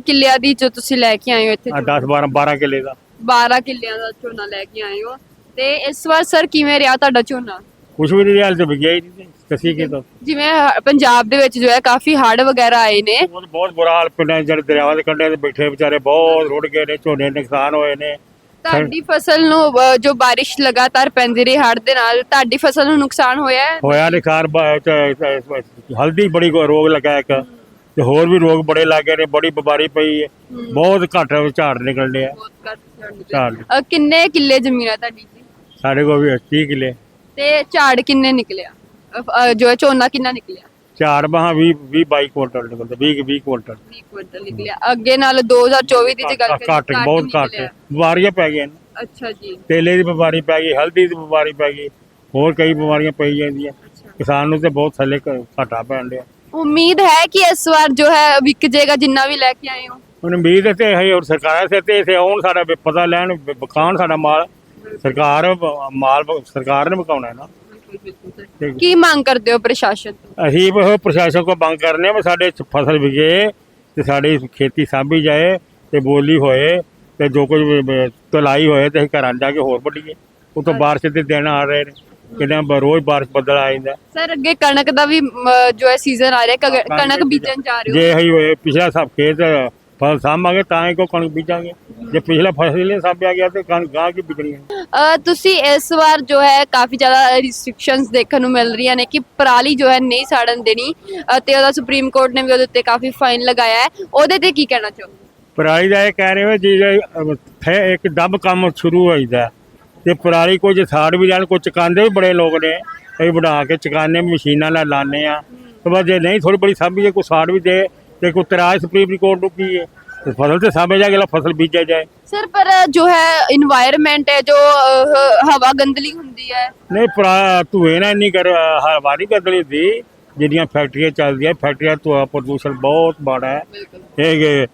Speaker 1: ਕਿੱਲਿਆਂ ਦੀ ਜੋ ਤੁਸੀਂ ਲੈ ਕੇ ਆਏ ਹੋ ਇੱਥੇ
Speaker 3: 10 12 12 ਕਿੱਲੇ ਦਾ।
Speaker 1: 12 ਕਿੱਲਿਆਂ ਦਾ ਝੋਨਾ ਲੈ ਕੇ ਆਏ ਹੋ। ਤੇ ਇਸ ਵਾਰ ਸਰ ਕਿਵੇਂ ਰਿਹਾ ਤੁਹਾਡਾ ਝੋਨਾ?
Speaker 3: ਕੁਝ ਵੀ ਨਹੀਂ ਹਾਲ ਤੇ ਵਿਗਿਆ ਹੀ ਨਹੀਂ ਕਸੀ ਕੀ ਤਾਂ।
Speaker 1: ਜਿਵੇਂ ਹ- ਪੰਜਾਬ ਦੇ ਵਿੱਚ ਜੋ ਹੈ ਕਾਫੀ ਹੜ੍ਹ ਵਗੈਰਾ ਆਏ ਨੇ।
Speaker 3: ਬਹੁਤ ਬਹੁਤ ਬੁਰਾ ਹਾਲ ਪਿੰਡਾਂ 'ਚ ਜਿਹੜੇ ਦਰਿਆਵਾਂ ਦੇ ਕੰਢੇ ਤੇ ਬੈਠੇ ਵਿਚਾਰੇ ਬਹੁਤ ਰੁੜ ਗਏ ਨੇ ਝੋਨੇ ਨੁਕਸਾਨ ਹੋਏ ਨੇ।
Speaker 1: ਤੁਹਾਡੀ ਫਸਲ ਨੂੰ ਜੋ ਬਾਰਿਸ਼ ਲਗਾਤਾਰ ਪੈਂਦੀ ਰਹੀ ਹੜ੍ਹ ਦੇ ਨਾਲ ਤੁਹਾਡੀ ਫਸਲ ਨੂੰ ਨੁਕਸਾਨ ਹੋਇਆ ਹੈ?
Speaker 3: ਹੋਇਆ ਨਿਖਾਰ ਹਲਦੀ ਬੜੀ ਕੋ ਰੋਗ ਲੱਗਾ ਇੱਕ। ਤੇ ਹੋਰ ਵੀ ਰੋਗ ਬੜੇ ਲੱਗੇ ਨੇ ਬੜੀ ਬਿਮਾਰੀ ਪਈ ਹੈ। ਬਹੁਤ ਘੱਟ ਝਾੜ ਨਿਕਲਦੇ ਆ।
Speaker 1: ਬਹੁਤ ਘੱਟ ਝਾੜ ਨਿਕਲਿਆ।
Speaker 3: ਝਾੜ।
Speaker 1: ਅ, ਕਿੰਨੇ ਕਿੱਲੇ ਜ਼ਮੀਨ ਹੈ ਤੁਹਾਡੀ ਜੀ?
Speaker 3: ਸਾਡੇ ਕੋਲ ਵੀ 30 ਕਿੱਲੇ।
Speaker 1: ਤੇ ਝਾੜ ਕਿੰਨੇ ਨਿਕਲਿਆ? ਜੋ ਹੈ ਝੋਨਾ ਕਿੰਨਾ ਨਿਕਲਿਆ?
Speaker 3: ਝਾੜ ਬਾਹਾਂ 20 20 22 ਕੁਇੰਟਲ ਨਿਕਲਦੇ 20 20 ਕੁਇੰਟਲ
Speaker 1: 20 ਕੁਇੰਟਲ ਨਿਕਲਿਆ। ਅੱਗੇ ਨਾਲ 2024 ਦੀ ਜੇ ਗੱਲ ਕਰੀਏ
Speaker 3: ਘੱਟ ਬਹੁਤ ਘੱਟ। ਬਿਮਾਰੀਆਂ ਪੈ ਗਈਆਂ। ਨੇ
Speaker 1: ਅੱਛਾ ਜੀ।
Speaker 3: ਤੇਲੇ ਦੀ ਬਿਮਾਰੀ ਪੈ ਗਈ ਹਲਦੀ ਦੀ ਬਿਮਾਰੀ ਪੈ ਗਈ ਹੋਰ ਕਈ ਬਿਮਾਰੀਆਂ ਪਈ ਜਾਂਦੀਆਂ। ਕਿਸਾਨ ਨੂੰ ਤੇ ਬਹੁਤ ਥੱਲੇ ਘਾਟਾ ਪੈਣ ਡਿਆ।
Speaker 1: ਉਮੀਦ ਹੈ ਕਿ ਇਸ ਵਾਰ ਜੋ ਹੈ ਵਿਕ ਜਾਏਗਾ ਜਿੰਨਾ ਵੀ ਲੈ ਕੇ ਆਏ ਹੋ?
Speaker 3: ਹੁਣ ਉਮੀਦ ਹੈ ਤੇ ਹੈ ਹੋਰ ਸਰਕਾਰਾਂ ਸਿਰ ਤੇ ਇਥੇ ਆਉਣ ਸਾਡਾ ਪਤਾ ਲੈਣ ਵੀ ਵਿਕਾਉਣ ਸਾਡਾ ਮਾਲ। ਸਰਕਾਰ ਮਾਲ ਸਰਕਾਰ ਨੇ ਵਿਕਾਉਣਾ ਹੈ
Speaker 1: ਕੀ ਮੰਗ ਕਰਦੇ ਹੋ ਪ੍ਰਸ਼ਾਸਨ ਤੋਂ?
Speaker 3: ਅਸੀਂ ਉਹ ਪ੍ਰਸ਼ਾਸਨ ਕੋ ਮੰਗ ਕਰਨੇ ਆ ਸਾਡੇ ਫਸਲ ਵਿਕੇ ਤੇ ਸਾਡੀ ਖੇਤੀ ਸਾਂਭੀ ਜਾਏ ਤੇ ਬੋਲੀ ਹੋਏ ਤੇ ਜੋ ਕੁਝ ਤੁਲਾਈ ਹੋਏ ਤੇ ਅਸੀਂ ਘਰਾਂ ਜਾ ਕੇ ਹੋਰ ਵੱਢੀਏ। ਉਹ ਤੋਂ ਬਾਰਿਸ਼ ਦੇ ਦਿਨ ਆ ਰਹੇ ਨੇ। ਕਿੰਨਾ ਰੋਜ਼ ਬਾਰਿਸ਼ ਬੱਦਲ ਆ ਜਾਂਦਾ।
Speaker 1: ਸਰ ਅੱਗੇ ਕਣਕ ਦਾ ਵੀ ਜੋ ਹੈ ਸੀਜ਼ਨ ਆ ਰਿਹਾ ਕਣਕ ਬੀਜਣ ਜਾ ਰਹੇ ਹੋ?
Speaker 3: ਜੇ ਅਸੀਂ ਹੋਏ ਪਿਛਲਾ ਸਭ ਖੇਤ ਫਸਲ ਸਾਂਭਾਂਗੇ ਤਾਂ ਹੀ ਕੋ ਕਣਕ ਬੀਜਾਂਗੇ। ਜੇ ਪਿਛਲਾ ਫਸਲ ਨਹੀਂ ਸਾਂਭਿਆ ਗਿਆ ਤੇ ਕਣਕ ਗਾਂ ਕੀ ਬੀਜਣੀ ਹੈ?
Speaker 1: ਤੁਸੀਂ ਇਸ ਵਾਰ ਜੋ ਹੈ ਕਾਫੀ ਜ਼ਿਆਦਾ ਰਿਸਟ੍ਰਿਕਸ਼ਨਸ ਦੇਖਣ ਨੂੰ ਮਿਲ ਰਹੀਆਂ ਨੇ ਕਿ ਪਰਾਲੀ ਜੋ ਹੈ ਨਹੀਂ ਸਾੜਨ ਦੇਣੀ ਅਤੇ ਉਹਦਾ ਸੁਪਰੀਮ ਕੋਰਟ ਨੇ ਵੀ ਉਹਦੇ ਉੱਤੇ ਕਾਫੀ ਫਾਈਨ ਲਗਾਇਆ ਹੈ। ਉਹਦੇ ਤੇ ਕੀ ਕਹਿਣਾ ਚਾਹੋਗੇ?
Speaker 3: ਪਰਾਲੀ ਦਾ ਇਹ ਕਹਿ ਰਹੇ ਹੋ ਜੀ ਜੇ, ਅਹ, ਥੇ ਇੱਕਦਮ ਕੰਮ ਸ਼ੁਰੂ ਹੋ। ਜਾਂਦਾ ਤੇ ਪਰਾਲੀ ਕੁਝ ਸਾੜ ਵੀ ਲੈਣ ਕੁਝ ਚਕਾਉਂਦੇ ਵੀ ਬੜੇ ਲੋਕ ਨੇ। ਅਸੀਂ ਬਣਾ ਕੇ ਚਕਾਨੇ ਮਸ਼ੀਨਾਂ ਨਾਲ ਲਾਣੇ ਆ ਤੇ ਬਸ ਜੇ ਨਹੀਂ ਥੋੜੀ ਬੜੀ ਸਾਂਭੀ ਜੇ ਕੋਈ ਸਾੜ ਵੀ ਦੇ ਤੇ को किराए सुप्रीम कोर्ट ਨੂੰ ਕੀ ਹੈ? ਤੇ ਫਸਲ ਤੇ ਸਾਹਮਣੇ ਜਾ ਕੇ ਲਾ ਫਸਲ ਬੀਜਿਆ ਜਾਏ।
Speaker 1: ਸਰ ਪਰ ਜੋ ਹੈ এনवायरमेंट ਹੈ ਜੋ ਹਵਾ ਗੰਦਲੀ ਹੁੰਦੀ ਹੈ।
Speaker 3: ਨਹੀਂ ਭਰਾ ਧੂਏ ਨਾਲ ਇੰਨੀ ਕਰ ਹਵਾ ਨਹੀਂ ਬਦਲੀ ਦੀ ਜਿਹੜੀਆਂ ਫੈਕਟਰੀਆਂ ਚੱਲਦੀਆਂ ਫੈਕਟਰੀਆਂ ਤੋਂ ਪ੍ਰਦੂਸ਼ਣ ਬਹੁਤ ਮਾੜਾ ਹੈ। ਇਹ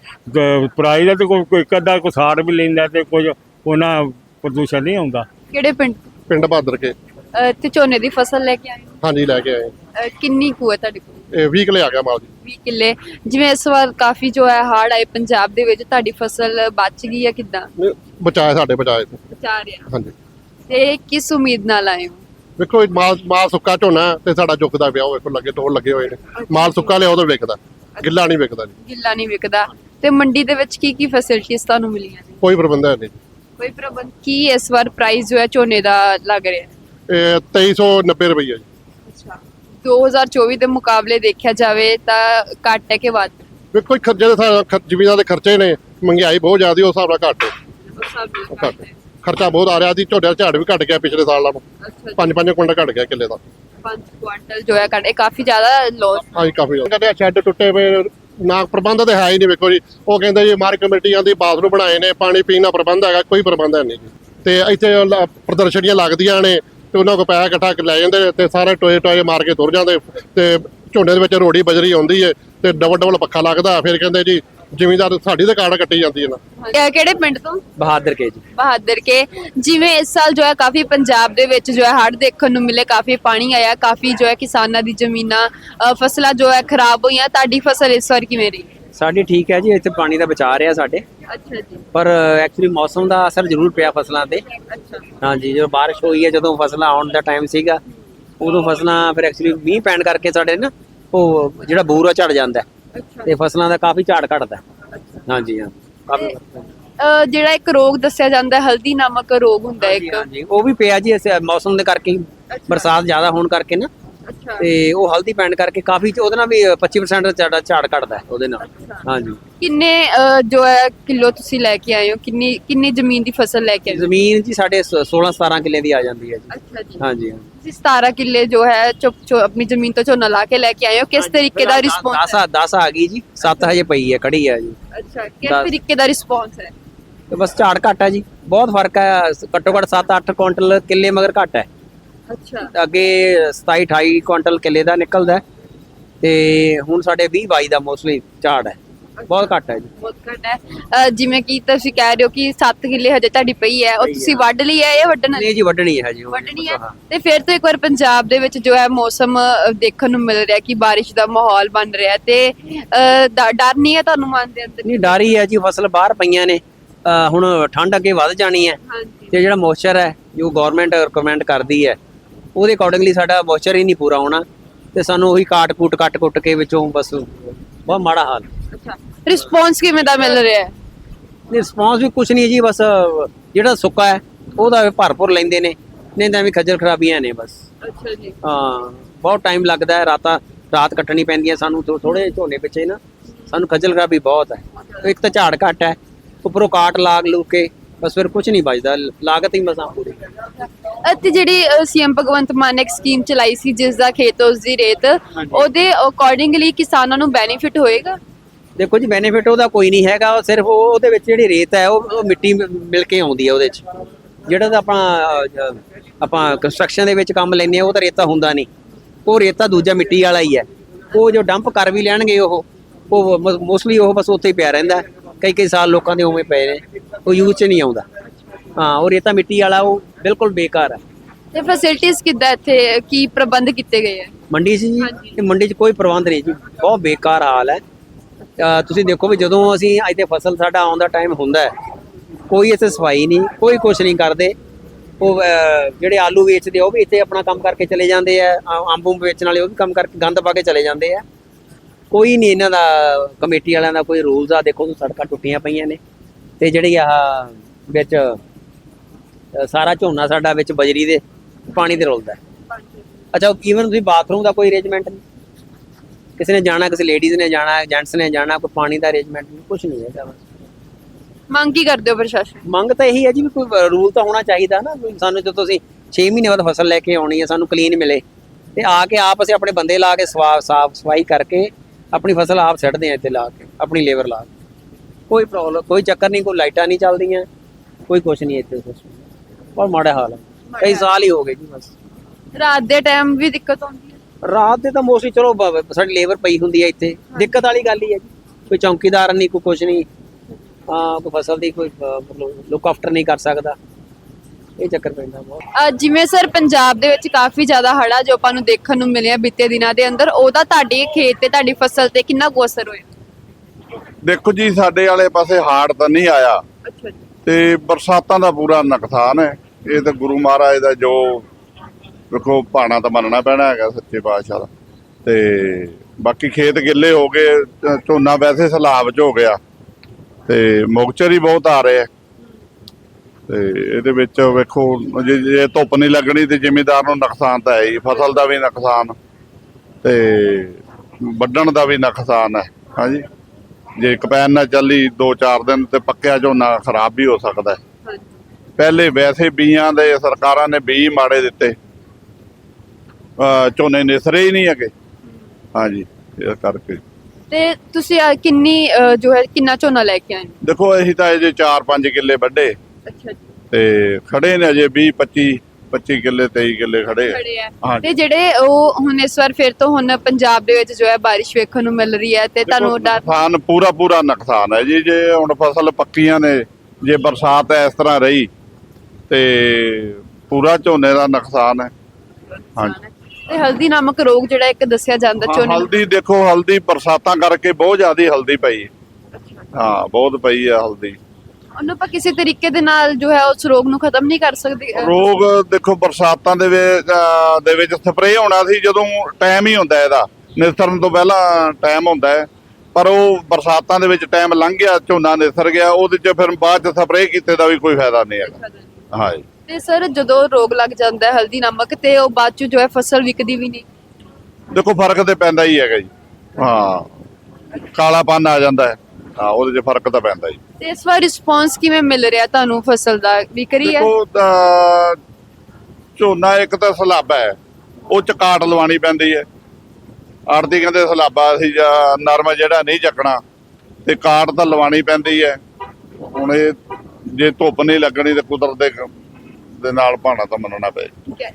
Speaker 3: ਪਰਾਈ ਦਾ ਤੇ ਕੋਈ ਕੋਈ ਕੱਦਾ ਵੀ ਲੈਂਦਾ ਤੇ ਕੁਝ ਉਹਨਾਂ ਪ੍ਰਦੂਸ਼ਣ ਨਹੀਂ ਆਉਂਦਾ
Speaker 1: ਕਿਹੜੇ ਪਿੰਡ?
Speaker 2: ਪਿੰਡ ਬਾਦਰ ਕੇ।
Speaker 1: ਅ, ਤੇ ਝੋਨੇ ਦੀ ਫਸਲ ਲੈ ਕੇ ਆਏ ਹੋ?
Speaker 2: ਹਾਂਜੀ ਲੈ ਕੇ ਆਏ।
Speaker 1: ਕਿੰਨੀ ਕੁ ਹੈ ਤੁਹਾਡੇ ਕੋਲ?
Speaker 2: ਇਹ 20 ਕਿਲੇ ਆ ਗਿਆ ਮਾਲ ਜੀ।
Speaker 1: 20 ਕਿੱਲੇ। ਜਿਵੇਂ ਇਸ ਵਾਰ ਕਾਫੀ ਜੋ ਹੈ ਹੜ੍ਹ ਆਏ ਪੰਜਾਬ ਦੇ ਵਿੱਚ ਤੁਹਾਡੀ ਫਸਲ ਬਚ ਗਈ ਹੈ ਕਿੱਦਾਂ?
Speaker 2: ਨਹੀਂ, ਬਚਾਏ ਸਾਡੇ ਬਚਾਏ।
Speaker 1: ਬਚਾ ਰਿਹਾ।
Speaker 2: ਹਾਂਜੀ।
Speaker 1: ਤੇ ਕਿਸ ਉਮੀਦ ਨਾਲ ਆਏ ਹੋ?
Speaker 2: ਵੇਖੋ ਇਹ ਮਾਲ ਮਾਲ ਸੁੱਕਾ ਝੋਨਾ ਹੈ ਤੇ ਸਾਡਾ ਜੁਕਦਾ ਪਿਆ ਉਹ ਵੇਖੋ ਲੱਗੇ ਤੋੜ ਲੱਗੇ ਹੋਏ ਨੇ। ਮਾਲ ਸੁੱਕਾ ਲਿਆਓ ਤਾਂ ਵਿਕਦਾ ਗਿੱਲਾ ਨਹੀਂ ਵਿਕਦਾ ਜੀ।
Speaker 1: ਗਿੱਲਾ ਨਹੀਂ ਵਿਕਦਾ। ਤੇ ਮੰਡੀ ਦੇ ਵਿੱਚ ਕੀ ਕੀ ਫੈਸਿਲਿਟੀਆਂ ਤੁਹਾਨੂੰ ਮਿਲੀਆਂ ਨੇ
Speaker 2: ਕੋਈ ਪ੍ਰਬੰਧ ਹੈ ਨਹੀਂ।
Speaker 1: ਕੋਈ ਪ੍ਰਬੰਧ ਕੀ ਇਸ ਵਾਰ ਪ੍ਰਾਈਸ ਜੋ ਹੈ ਝੋਨੇ ਦਾ ਲੱਗ ਰਿਹਾ? ਹੈ
Speaker 2: 2390 ਰੁਪਏ ਜੀ।
Speaker 1: ਅੱਛਾ। 2024 ਦੇ ਮੁਕਾਬਲੇ ਦੇਖਿਆ ਜਾਵੇ ਤਾਂ ਘੱਟ ਹੈ ਕਿ ਵੱਧ?
Speaker 2: ਵੇਖੋ ਖਰਚੇ ਦੇ ਜ਼ਮੀਨਾਂ ਦੇ ਖਰਚੇ ਨੇ ਮਹਿੰਗਾਈ ਬਹੁਤ ਜ਼ਿਆਦੀ ਉਸ ਹਿਸਾਬ ਨਾਲ ਘੱਟ ਹੈ। ਖਰਚਾ ਬਹੁਤ ਆ ਰਿਹਾ ਦੀ ਝੋਡੇ ਦਾ ਝਾੜ ਵੀ ਘਟ ਗਿਆ ਪਿਛਲੇ ਸਾਲ ਨਾਲੋਂ ਪੰਜ ਪੰਜ ਕੁਇੰਟਲ ਘਟ ਗਿਆ ਕਿੱਲੇ ਦਾ।
Speaker 1: 5 ਕੁਆਂਟਲ ਜੋ ਹੈ ਘੱਟ ਕਾਫੀ ਜ਼ਿਆਦਾ ਲੋਸ
Speaker 2: ਹਾਂਜੀ ਕਾਫੀ ਜ਼ਿਆਦਾ। ਕਹਿੰਦੇ ਸ਼ੈੱਡ ਟੁੱਟੇ ਪਏ ਨਾ ਪ੍ਰਬੰਧ ਤੇ ਹੈ ਹੀ ਨਹੀਂ ਵੇਖੋ ਜੀ। ਉਹ ਕਹਿੰਦੇ ਜੀ ਮਾਰ ਕਮੇਟੀਆਂ ਦੀ ਬਾਥਰੂਮ ਬਣਾਏ ਨੇ ਪਾਣੀ ਪੀਣ ਦਾ ਪ੍ਰਬੰਧ ਹੈਗਾ ਕੋਈ ਪ੍ਰਬੰਧ ਹੈ ਨਹੀਂ ਤੇ ਇੱਥੇ ਪ੍ਰਦਰਸ਼ਨੀਆਂ ਲੱਗਦੀਆਂ ਨੇ ਤੇ ਉਹਨਾਂ ਕੋ ਪੈਸਾ ਇਕੱਠਾ ਲੈ ਜਾਂਦੇ ਤੇ ਸਾਰੇ ਟੋਏ ਟੋਏ ਮਾਰ ਕੇ ਤੁਰ ਜਾਂਦੇ ਤੇ ਝੋਨੇ ਦੇ ਵਿੱਚ ਰੋੜੀ ਬਜਰੀ ਆਉਂਦੀ ਹੈ ਤੇ ਡਬਲ ਡਬਲ ਪੱਖਾ ਲੱਗਦਾ ਫਿਰ ਕਹਿੰਦੇ ਜੀ ਜ਼ਿਮੀਂਦਾਰ ਸਾਡੀ ਤਾਂ ਕਾਰਡ ਕੱਟੀ ਜਾਂਦੀ ਹੈ ਨਾ।
Speaker 1: ਇਹ ਕਿਹੜੇ ਪਿੰਡ ਤੋਂ?
Speaker 4: ਬਹਾਦਰ ਕੇ ਜੀ।
Speaker 1: ਬਹਾਦਰ ਕੇ। ਜਿਵੇਂ ਇਸ ਸਾਲ ਜੋ ਹੈ ਕਾਫੀ ਪੰਜਾਬ ਦੇ ਵਿੱਚ ਜੋ ਹੈ ਹੜ੍ਹ ਦੇਖਣ ਨੂੰ ਮਿਲੇ ਕਾਫੀ ਪਾਣੀ ਆਇਆ ਕਾਫੀ ਜੋ ਹੈ ਕਿਸਾਨਾਂ ਦੀ ਜ਼ਮੀਨਾਂ ਅ, ਫਸਲਾਂ ਜੋ ਹੈ ਖਰਾਬ ਹੋਈਆਂ ਤੁਹਾਡੀ ਫਸਲ ਇਸ ਵਾਰ ਕਿਵੇਂ ਰਹੀ?
Speaker 4: ਸਾਡੀ ਠੀਕ ਹੈ ਜੀ ਇੱਥੇ ਪਾਣੀ ਦਾ ਬਚਾ ਰਿਹਾ ਸਾਡੇ।
Speaker 1: ਅੱਛਾ ਜੀ।
Speaker 4: ਪਰ ਐਕਚੁਅਲੀ ਮੌਸਮ ਦਾ ਅਸਰ ਜ਼ਰੂਰ ਪਿਆ ਫਸਲਾਂ ਤੇ।
Speaker 1: ਅੱਛਾ।
Speaker 4: ਹਾਂਜੀ ਜਦੋਂ ਬਾਰਿਸ਼ ਹੋਈ ਹੈ ਜਦੋਂ ਫਸਲਾਂ ਆਉਣ ਦਾ ਟਾਈਮ ਸੀਗਾ ਉਦੋਂ ਫਸਲਾਂ ਫਿਰ ਐਕਚੁਅਲੀ ਮੀਂਹ ਪੈਣ ਕਰਕੇ ਸਾਡੇ ਨਾ ਉਹ ਜਿਹੜਾ ਬੂਰਾ ਝੜ ਜਾਂਦਾ ਤੇ ਫਸਲਾਂ ਦਾ ਕਾਫੀ ਝਾੜ ਘਟਦਾ ਹੈ। ਹਾਂਜੀ ਹਾਂ। ਕਾਫੀ
Speaker 1: ਜਿਹੜਾ ਇੱਕ ਰੋਗ ਦੱਸਿਆ ਜਾਂਦਾ ਹੈ ਹਲਦੀ ਨਾਮਕ ਰੋਗ ਹੁੰਦਾ ਇੱਕ।
Speaker 4: ਹਾਂਜੀ। ਉਹ ਵੀ ਪਿਆ ਜੀ ਇਸ ਮੌਸਮ ਦੇ ਕਰਕੇ ਬਰਸਾਤ ਜ਼ਿਆਦਾ ਹੋਣ ਕਰਕੇ ਨਾ। ਤੇ ਉਹ ਹਲਦੀ ਪੈਣ ਕਰਕੇ ਕਾਫੀ ਉਹਦੇ ਨਾਲ ਵੀ 25% ਝਾੜ ਝਾੜ ਘਟਦਾ ਉਹਦੇ ਨਾਲ। ਹਾਂਜੀ।
Speaker 1: ਕਿੰਨੇ ਜੋ ਹੈ ਕਿਲੋ ਤੁਸੀਂ ਲੈ ਕੇ ਆਏ ਹੋ? ਕਿੰਨੀ ਕਿੰਨੀ ਜ਼ਮੀਨ ਦੀ ਫਸਲ ਲੈ ਕੇ ਆਏ ਹੋ?
Speaker 4: ਜ਼ਮੀਨ ਜੀ ਸਾਡੇ 16 17 ਕਿੱਲੇ ਦੀ ਆ ਜਾਂਦੀ ਹੈ ਜੀ।
Speaker 1: ਅੱਛਾ ਜੀ।
Speaker 4: ਹਾਂਜੀ।
Speaker 1: ਤੁਸੀਂ 17 ਕਿੱਲੇ ਜੋ ਹੈ ਚੁੱਪ ਚੁੱਪ ਆਪਣੀ ਜ਼ਮੀਨ ਤੋਂ ਝੋਨਾ ਲਾ ਕੇ ਲੈ ਕੇ ਆਏ ਹੋ? ਕਿਸ ਤਰੀਕੇ ਦਾ ਰਿਸਪੌਂਸ
Speaker 4: 10 10 ਆ ਗਈ ਜੀ। 7 ਹਜੇ ਪਈ ਹੈ ਕੜੀ ਹੈ ਜੀ।
Speaker 1: ਅੱਛਾ। ਕਿਸ
Speaker 4: ਦਸ।
Speaker 1: ਤਰੀਕੇ ਦਾ ਰਿਸਪੌਂਸ ਹੈ?
Speaker 4: ਤੇ ਬਸ ਝਾੜ ਘੱਟ ਹੈ ਜੀ। ਬਹੁਤ ਫ਼ਰਕ ਹੈ। ਘੱਟੋ ਘੱਟ 7-8 ਕੁਇੰਟਲ ਕਿੱਲੇ ਮਗਰ ਘੱਟ ਹੈ।
Speaker 1: ਅੱਛਾ।
Speaker 4: ਅੱਗੇ 27-28 ਕੁਇੰਟਲ ਕਿੱਲੇ ਦਾ ਨਿਕਲਦਾ ਹੈ ਤੇ ਹੁਣ ਸਾਡੇ 20-22 ਦਾ ਮੋਸਟਲੀ ਝਾੜ ਹੈ। ਬਹੁਤ ਘੱਟ ਹੈ ਜੀ।
Speaker 1: ਬਹੁਤ ਘੱਟ ਹੈ। ਅ, ਜਿਵੇਂ ਕਿ ਤੁਸੀਂ ਕਹਿ ਰਹੇ ਹੋ ਕਿ 7 ਕਿੱਲੇ ਹਜੇ ਤੁਹਾਡੀ ਪਈ ਹੈ ਉਹ ਤੁਸੀਂ ਵੱਢ ਲਈ ਹੈ ਜਾਂ ਵੱਢਣ
Speaker 4: ਨਹੀਂ ਜੀ ਵੱਢਣੀ ਹੈ ਜੀ ਉਹ।
Speaker 1: ਵੱਢਣੀ ਹੈ। ਤੇ ਫਿਰ ਤੋਂ ਇੱਕ ਵਾਰ ਪੰਜਾਬ ਦੇ ਵਿੱਚ ਜੋ ਹੈ ਮੌਸਮ ਅ, ਦੇਖਣ ਨੂੰ ਮਿਲ ਰਿਹਾ ਕਿ ਬਾਰਿਸ਼ ਦਾ ਮਾਹੌਲ ਬਣ ਰਿਹਾ ਤੇ ਡ- ਡਰ ਨਹੀਂ ਹੈ ਤੁਹਾਨੂੰ ਮਨ ਦੇ ਅੰਦਰ?
Speaker 4: ਨਹੀਂ ਡਰ ਹੀ ਹੈ ਜੀ ਫਸਲ ਬਾਹਰ ਪਈਆਂ ਨੇ। ਅਹ ਹੁਣ ਠੰਡ ਅੱਗੇ ਵੱਧ ਜਾਣੀ ਹੈ
Speaker 1: ਹਾਂਜੀ।
Speaker 4: ਤੇ ਜਿਹੜਾ ਮੋਇਸਚਰ ਹੈ ਜੋ ਗਵਰਨਮੈਂਟ ਰਿਕਮੈਂਡ ਕਰਦੀ ਹੈ ਉਹਦੇ ਅਕੋਰਡਿੰਗਲੀ ਸਾਡਾ ਮੋਇਸਚਰ ਹੀ ਨਹੀਂ ਪੂਰਾ ਹੋਣਾ ਤੇ ਸਾਨੂੰ ਉਹੀ ਕਾਟ ਕੂਟ ਕੱਟ ਕੁੱਟ ਕੇ ਵਿੱਚੋਂ ਬਸ ਬਹੁਤ ਮਾੜਾ ਹਾਲ।
Speaker 1: ਅੱਛਾ। ਰਿਸਪੌਂਸ ਕਿਵੇਂ ਦਾ ਮਿਲ ਰਿਹਾ ਹੈ?
Speaker 4: ਰਿਸਪੌਂਸ ਵੀ ਕੁਝ ਨਹੀਂ ਜੀ ਬਸ ਜਿਹੜਾ ਸੁੱਕਾ ਹੈ ਉਹਦਾ ਭਰਪੂਰ ਲੈਂਦੇ ਨੇ ਨਹੀਂ ਤਾਂ ਐਵੇਂ ਖੱਜਲ ਖਰਾਬੀਆਂ ਨੇ ਬਸ।
Speaker 1: ਅੱਛਾ ਜੀ।
Speaker 4: ਹਾਂ ਬਹੁਤ ਟਾਈਮ ਲੱਗਦਾ ਹੈ ਰਾਤਾਂ ਰਾਤ ਕੱਟਣੀ ਪੈਂਦੀਆਂ ਸਾਨੂੰ ਥੋੜੇ ਝੋਨੇ ਪਿੱਛੇ ਨਾ ਸਾਨੂੰ ਖੱਜਲ ਖਰਾਬੀ ਬਹੁਤ ਹੈ। ਇੱਕ ਤਾਂ ਝਾੜ ਘੱਟ ਹੈ ਉੱਪਰੋਂ ਕਾਟ ਲਾਗ ਲੂ ਕੇ ਬਸ ਫਿਰ ਕੁਝ ਨਹੀਂ ਬਚਦਾ ਲਾਗਤ ਹੀ ਮਸਾਂ ਪੂਰੀ।
Speaker 1: ਅਤੇ ਜਿਹੜੀ ਸੀਐਮ ਭਗਵੰਤ ਮਾਨ ਨੇ ਇੱਕ ਸਕੀਮ ਚਲਾਈ ਸੀ ਜਿਸ ਦਾ ਖੇਤ ਉਸ ਦੀ ਰੇਤ ਉਹਦੇ ਅਕੋਰਡਿੰਗਲੀ ਕਿਸਾਨਾਂ ਨੂੰ ਬੈਨੀਫਿਟ ਹੋਏਗਾ?
Speaker 4: ਦੇਖੋ ਜੀ ਬੈਨੀਫਿਟ ਉਹਦਾ ਕੋਈ ਨਹੀਂ ਹੈਗਾ ਉਹ ਸਿਰਫ ਉਹਦੇ ਵਿੱਚ ਜਿਹੜੀ ਰੇਤ ਹੈ ਉਹ ਮਿੱਟੀ ਮਿਲ ਕੇ ਆਉਂਦੀ ਹੈ ਉਹਦੇ 'ਚ। ਜਿਹੜਾ ਤਾਂ ਆਪਾਂ ਆਪਾਂ ਕੰਸਟਰਕਸ਼ਨ ਦੇ ਵਿੱਚ ਕੰਮ ਲੈਂਦੇ ਆ ਉਹ ਤਾਂ ਰੇਤਾ ਹੁੰਦਾ ਨਹੀਂ। ਉਹ ਰੇਤਾ ਦੂਜਾ ਮਿੱਟੀ ਵਾਲਾ ਹੀ ਹੈ। ਉਹ ਜੋ ਡੰਪ ਕਰ ਵੀ ਲੈਣਗੇ ਉਹ ਉਹ ਮੋਸਟਲੀ ਉਹ ਬਸ ਉੱਥੇ ਹੀ ਪਿਆ ਰਹਿੰਦਾ। ਕਈ ਕਈ ਸਾਲ ਲੋਕਾਂ ਦੇ ਉਵੇਂ ਪਏ ਨੇ ਉਹ ਯੂਜ਼ 'ਚ ਨਹੀਂ ਆਉਂਦਾ। ਹਾਂ ਉਹ ਰੇਤਾ ਮਿੱਟੀ ਵਾਲਾ ਉਹ ਬਿਲਕੁਲ ਬੇਕਾਰ ਹੈ।
Speaker 1: ਤੇ ਫੈਸਿਲਿਟੀਆਂ ਕਿੱਦਾਂ ਇੱਥੇ ਕੀ ਪ੍ਰਬੰਧ ਕੀਤੇ ਗਏ ਹੈ?
Speaker 4: ਮੰਡੀ 'ਚ ਜੀ ਇਹ ਮੰਡੀ 'ਚ ਕੋਈ ਪ੍ਰਬੰਧ ਨਹੀਂ ਜੀ ਬਹੁਤ ਬੇਕਾਰ ਹਾਲ ਹੈ। ਤੁਸੀਂ ਦੇਖੋ ਵੀ ਜਦੋਂ ਅਸੀਂ ਇੱਥੇ ਫਸਲ ਸਾਡਾ ਆਉਣ ਦਾ ਟਾਈਮ ਹੁੰਦਾ ਹੈ ਕੋਈ ਇੱਥੇ ਸਫ਼ਾਈ ਨਹੀਂ ਕੋਈ ਕੁਛ ਨਹੀਂ ਕਰਦੇ। ਉਹ ਜਿਹੜੇ ਆਲੂ ਵੇਚਦੇ ਆ ਉਹ ਵੀ ਇੱਥੇ ਆਪਣਾ ਕੰਮ ਕਰਕੇ ਚਲੇ ਜਾਂਦੇ ਆ ਅੰਬ ਅੰਬ ਵੇਚਣ ਵਾਲੇ ਉਹ ਵੀ ਕੰਮ ਕਰਕੇ ਗੰਦ ਪਾ ਕੇ ਚਲੇ ਜਾਂਦੇ ਆ। ਕੋਈ ਨਹੀਂ ਇਹਨਾਂ ਦਾ ਕਮੇਟੀ ਵਾਲਿਆਂ ਦਾ ਕੋਈ ਰੂਲਸ ਆ ਦੇਖੋ ਸੜਕਾਂ ਟੁੱਟੀਆਂ ਪਈਆਂ ਨੇ। ਤੇ ਜਿਹੜੀ ਆਹ ਵਿੱਚ ਸਾਰਾ ਝੋਨਾ ਸਾਡਾ ਵਿੱਚ ਬਜਰੀ ਦੇ ਪਾਣੀ ਤੇ ਰੁਲਦਾ। ਅੱਛਾ ਈਵਨ ਤੁਸੀਂ ਬਾਥਰੂਮ ਦਾ ਕੋਈ ਅਰੇਂਜਮੈਂਟ ਨਹੀਂ? ਕਿਸੇ ਨੇ ਜਾਣਾ ਕਿਸੇ ਲੇਡੀਜ਼ ਨੇ ਜਾਣਾ ਜੈਂਟਸ ਨੇ ਜਾਣਾ ਕੋਈ ਪਾਣੀ ਦਾ ਅਰੇਂਜਮੈਂਟ ਨਹੀਂ? ਕੁਝ ਨਹੀਂ ਹੈਗਾ।
Speaker 1: ਮੰਗ ਕੀ ਕਰਦੇ ਹੋ ਪ੍ਰਸ਼ਾਸਨ?
Speaker 4: ਮੰਗ ਤਾਂ ਇਹੀ ਹੈ ਜੀ ਵੀ ਕੋਈ ਰੂਲ ਤਾਂ ਹੋਣਾ ਚਾਹੀਦਾ ਨਾ ਸਾਨੂੰ ਜਦੋਂ ਤੁਸੀਂ 6 ਮਹੀਨੇ ਬਾਅਦ ਫਸਲ ਲੈ ਕੇ ਆਉਣੀ ਹੈ ਸਾਨੂੰ ਕਲੀਨ ਮਿਲੇ। ਤੇ ਆ ਕੇ ਆਪ ਅਸੀਂ ਆਪਣੇ ਬੰਦੇ ਲਾ ਕੇ ਸਾਫ਼ ਸਫ਼ਾਈ ਕਰਕੇ ਆਪਣੀ ਫਸਲ ਆਪ ਸੱਟਦੇ ਆ ਇੱਥੇ ਲਾ ਕੇ ਆਪਣੀ ਲੇਬਰ ਲਾ ਕੇ। ਕੋਈ ਪ੍ਰੋਬਲਮ ਕੋਈ ਚੱਕਰ ਨਹੀਂ ਕੋਈ ਲਾਈਟਾਂ ਨਹੀਂ ਚੱਲਦੀਆਂ ਕੋਈ ਕੁਝ ਨਹੀਂ ਇੱਥੇ ਨਹੀਂ। ਬਹੁਤ ਮਾੜਾ ਹਾਲ ਹੈ ਕਈ ਸਾਲ ਹੀ ਹੋ ਗਏ ਜੀ ਬਸ।
Speaker 1: ਰਾਤ ਦੇ ਟਾਈਮ ਵੀ ਦਿੱਕਤ ਆਉਂਦੀ ਹੈ।
Speaker 4: ਰਾਤ ਦੇ ਤਾਂ ਮੋਸਟਲੀ ਚਲੋ ਬ- ਸਾਡੀ ਲੇਬਰ ਪਈ ਹੁੰਦੀ ਹੈ ਇੱਥੇ। ਦਿੱਕਤ ਵਾਲੀ ਗੱਲ ਹੀ ਹੈ ਜੀ। ਕੋਈ ਚੌਕੀਦਾਰ ਨਹੀਂ ਕੋਈ ਕੁਝ ਨਹੀਂ। ਆ ਕੋਈ ਫਸਲ ਦੀ ਕੋਈ ਮਤਲਬ ਲੁੱਕ ਆਫਟਰ ਨਹੀਂ ਕਰ ਸਕਦਾ। ਇਹ ਚੱਕਰ ਪੈਂਦਾ ਬਹੁਤ।
Speaker 1: ਜਿਵੇਂ ਸਰ ਪੰਜਾਬ ਦੇ ਵਿੱਚ ਕਾਫੀ ਜ਼ਿਆਦਾ ਹੜਾ ਜੋ ਆਪਾਂ ਨੂੰ ਦੇਖਣ ਨੂੰ ਮਿਲਿਆ ਬੀਤੇ ਦਿਨਾਂ ਦੇ ਅੰਦਰ ਉਹਦਾ ਤੁਹਾਡੇ ਖੇਤ ਤੇ ਤੁਹਾਡੀ ਫਸਲ ਤੇ ਕਿੰਨਾ ਕੁ ਅਸਰ ਹੋਇਆ?
Speaker 5: ਦੇਖੋ ਜੀ ਸਾਡੇ ਵਾਲੇ ਪਾਸੇ ਹਾੜ ਤਾਂ ਨਹੀਂ ਆਇਆ।
Speaker 1: ਅੱਛਾ ਜੀ।
Speaker 5: ਤੇ ਬਰਸਾਤਾਂ ਦਾ ਪੂਰਾ ਨੁਕਸਾਨ ਹੈ। ਇਹ ਤਾਂ ਗੁਰੂ ਮਹਾਰਾਜ ਦਾ ਜੋ ਵੇਖੋ ਭਾਣਾ ਤਾਂ ਮੰਨਣਾ ਪੈਣਾ ਹੈਗਾ ਸੱਚੇ ਪਾਤਸ਼ਾਹ ਦਾ। ਤੇ ਬਾਕੀ ਖੇਤ ਗਿੱਲੇ ਹੋ ਗਏ ਝੋਨਾ ਵੈਸੇ ਸਲਾਬ ਚ ਹੋ ਗਿਆ। ਤੇ ਮੁਗਚਰ ਹੀ ਬਹੁਤ ਆ ਰਹੇ ਆ। ਤੇ ਇਹਦੇ ਵਿੱਚ ਵੇਖੋ ਜੇ ਜੇ ਧੁੱਪ ਨਹੀਂ ਲੱਗਣੀ ਤੇ ਜ਼ਿਮੀਦਾਰ ਨੂੰ ਨੁਕਸਾਨ ਤਾਂ ਹੈ ਹੀ ਫਸਲ ਦਾ ਵੀ ਨੁਕਸਾਨ ਤੇ ਵੱਢਣ ਦਾ ਵੀ ਨੁਕਸਾਨ ਹੈ ਹਾਂਜੀ। ਜੇ ਕਪੈਨ ਨਾ ਚੱਲੀ 2-4 ਦਿਨ ਤੇ ਪੱਕਿਆ ਝੋਨਾ ਖਰਾਬ ਵੀ ਹੋ ਸਕਦਾ ਹੈ। ਪਹਿਲੇ ਵੈਸੇ ਬੀਆਂ ਦੇ ਸਰਕਾਰਾਂ ਨੇ ਬੀ ਮਾੜੇ ਦਿੱਤੇ। ਝੋਨੇ ਨਿਸਰੇ ਹੀ ਨਹੀਂ ਹੈਗੇ। ਹਾਂਜੀ ਇਸ ਕਰਕੇ।
Speaker 1: ਤੇ ਤੁਸੀਂ ਕਿੰਨੀ ਜੋ ਹੈ ਕਿੰਨਾ ਝੋਨਾ ਲੈ ਕੇ ਆਏ?
Speaker 5: ਦੇਖੋ ਅਸੀਂ ਤਾਂ ਅਜੇ 4-5 ਕਿੱਲੇ ਵੱਢੇ।
Speaker 1: ਅੱਛਾ ਜੀ।
Speaker 5: ਤੇ ਖੜੇ ਨੇ ਅਜੇ 20 25 25 ਕਿੱਲੇ 23 ਕਿੱਲੇ ਖੜੇ ਆ।
Speaker 1: ਖੜੇ ਆ। ਤੇ ਜਿਹੜੇ ਉਹ ਹੁਣ ਇਸ ਵਾਰ ਫਿਰ ਤੋਂ ਹੁਣ ਪੰਜਾਬ ਦੇ ਵਿੱਚ ਜੋ ਹੈ ਬਾਰਿਸ਼ ਵੇਖਣ ਨੂੰ ਮਿਲ ਰਹੀ ਹੈ ਤੇ ਤੁਹਾਨੂੰ ਡਰ
Speaker 5: ਨੁਕਸਾਨ ਪੂਰਾ ਪੂਰਾ ਨੁਕਸਾਨ ਹੈ ਜੀ। ਜੇ ਹੁਣ ਫਸਲ ਪੱਕੀਆਂ ਨੇ ਜੇ ਬਰਸਾਤ ਇਸ ਤਰ੍ਹਾਂ ਰਹੀ ਤੇ ਪੂਰਾ ਝੋਨੇ ਦਾ ਨੁਕਸਾਨ ਹੈ। ਹਾਂਜੀ
Speaker 1: ਤੇ ਹਲਦੀ ਨਾਮਕ ਰੋਗ ਜਿਹੜਾ ਇੱਕ ਦੱਸਿਆ ਜਾਂਦਾ ਝੋਨੇ ਨੂੰ।
Speaker 5: ਹਲਦੀ ਦੇਖੋ ਹਲਦੀ ਬਰਸਾਤਾਂ ਕਰਕੇ ਬਹੁਤ ਜ਼ਿਆਦਾ ਹਲਦੀ ਪਈ ਹੈ। ਹਾਂ ਬਹੁਤ ਪਈ ਆ ਹਲਦੀ।
Speaker 1: ਉਹਨੂੰ ਆਪਾਂ ਕਿਸੇ ਤਰੀਕੇ ਦੇ ਨਾਲ ਜੋ ਹੈ ਉਸ ਰੋਗ ਨੂੰ ਖਤਮ ਨਹੀਂ ਕਰ ਸਕਦੇ
Speaker 5: ਰੋਗ ਦੇਖੋ ਬਰਸਾਤਾਂ ਦੇ ਵਿੱਚ ਦੇ ਵਿੱਚ ਸਪਰੇਅ ਹੋਣਾ ਸੀ ਜਦੋਂ ਟਾਈਮ ਹੀ ਹੁੰਦਾ ਇਹਦਾ। ਨਿਸਰਨ ਤੋਂ ਪਹਿਲਾਂ ਟਾਈਮ ਹੁੰਦਾ ਹੈ। ਪਰ ਉਹ ਬਰਸਾਤਾਂ ਦੇ ਵਿੱਚ ਟਾਈਮ ਲੰਘ ਗਿਆ ਝੋਨਾ ਨਿਸਰ ਗਿਆ ਉਹਦੇ ਚ ਫਿਰ ਬਾਅਦ ਚ ਸਪਰੇਅ ਕੀਤੇ ਦਾ ਵੀ ਕੋਈ ਫਾਇਦਾ ਨਹੀਂ ਹੈਗਾ। ਹਾਂਜੀ।
Speaker 1: ਤੇ ਸਰ ਜਦੋਂ ਰੋਗ ਲੱਗ ਜਾਂਦਾ ਹੈ ਹਲਦੀ ਨਮਕ ਤੇ ਉਹ ਬਾਅਦ ਚ ਜੋ ਹੈ ਫਸਲ ਵਿਕਦੀ ਵੀ ਨਹੀਂ।
Speaker 5: ਦੇਖੋ ਫ਼ਰਕ ਤੇ ਪੈਂਦਾ ਹੀ ਹੈਗਾ ਜੀ। ਹਾਂ। ਕਾਲਾਪਨ ਆ ਜਾਂਦਾ ਹੈ। ਹਾਂ ਉਹਦੇ ਚ ਫ਼ਰਕ ਤਾਂ ਪੈਂਦਾ ਜੀ।
Speaker 1: ਤੇ ਇਸ ਵਾਰ ਰਿਸਪੌਂਸ ਕਿਵੇਂ ਮਿਲ ਰਿਹਾ ਤੁਹਾਨੂੰ ਫਸਲ ਦਾ? ਵਿਕ ਰਹੀ ਹੈ?
Speaker 5: ਦੇਖੋ ਤਾਂ ਝੋਨਾ ਇੱਕ ਤਾਂ ਸਲਾਬਾ ਹੈ ਉਹ ਚ ਕਾਟ ਲਵਾਣੀ ਪੈਂਦੀ ਹੈ। ਆੜਤੀ ਕਹਿੰਦੇ ਸਲਾਬਾ ਸੀ ਜਾਂ ਨਰਮ ਜਿਹੜਾ ਨਹੀਂ ਚੱਕਣਾ ਤੇ ਕਾਟ ਤਾਂ ਲਵਾਣੀ ਪੈਂਦੀ ਹੈ। ਹੁਣ ਇਹ ਜੇ ਧੁੱਪ ਨਹੀਂ ਲੱਗਣੀ ਤੇ ਕੁਦਰਤ ਦੇ ਦੇ ਨਾਲ ਭਾਣਾ ਤਾਂ ਮੰਨਣਾ ਪਏ।
Speaker 1: ਠੀਕ ਹੈ।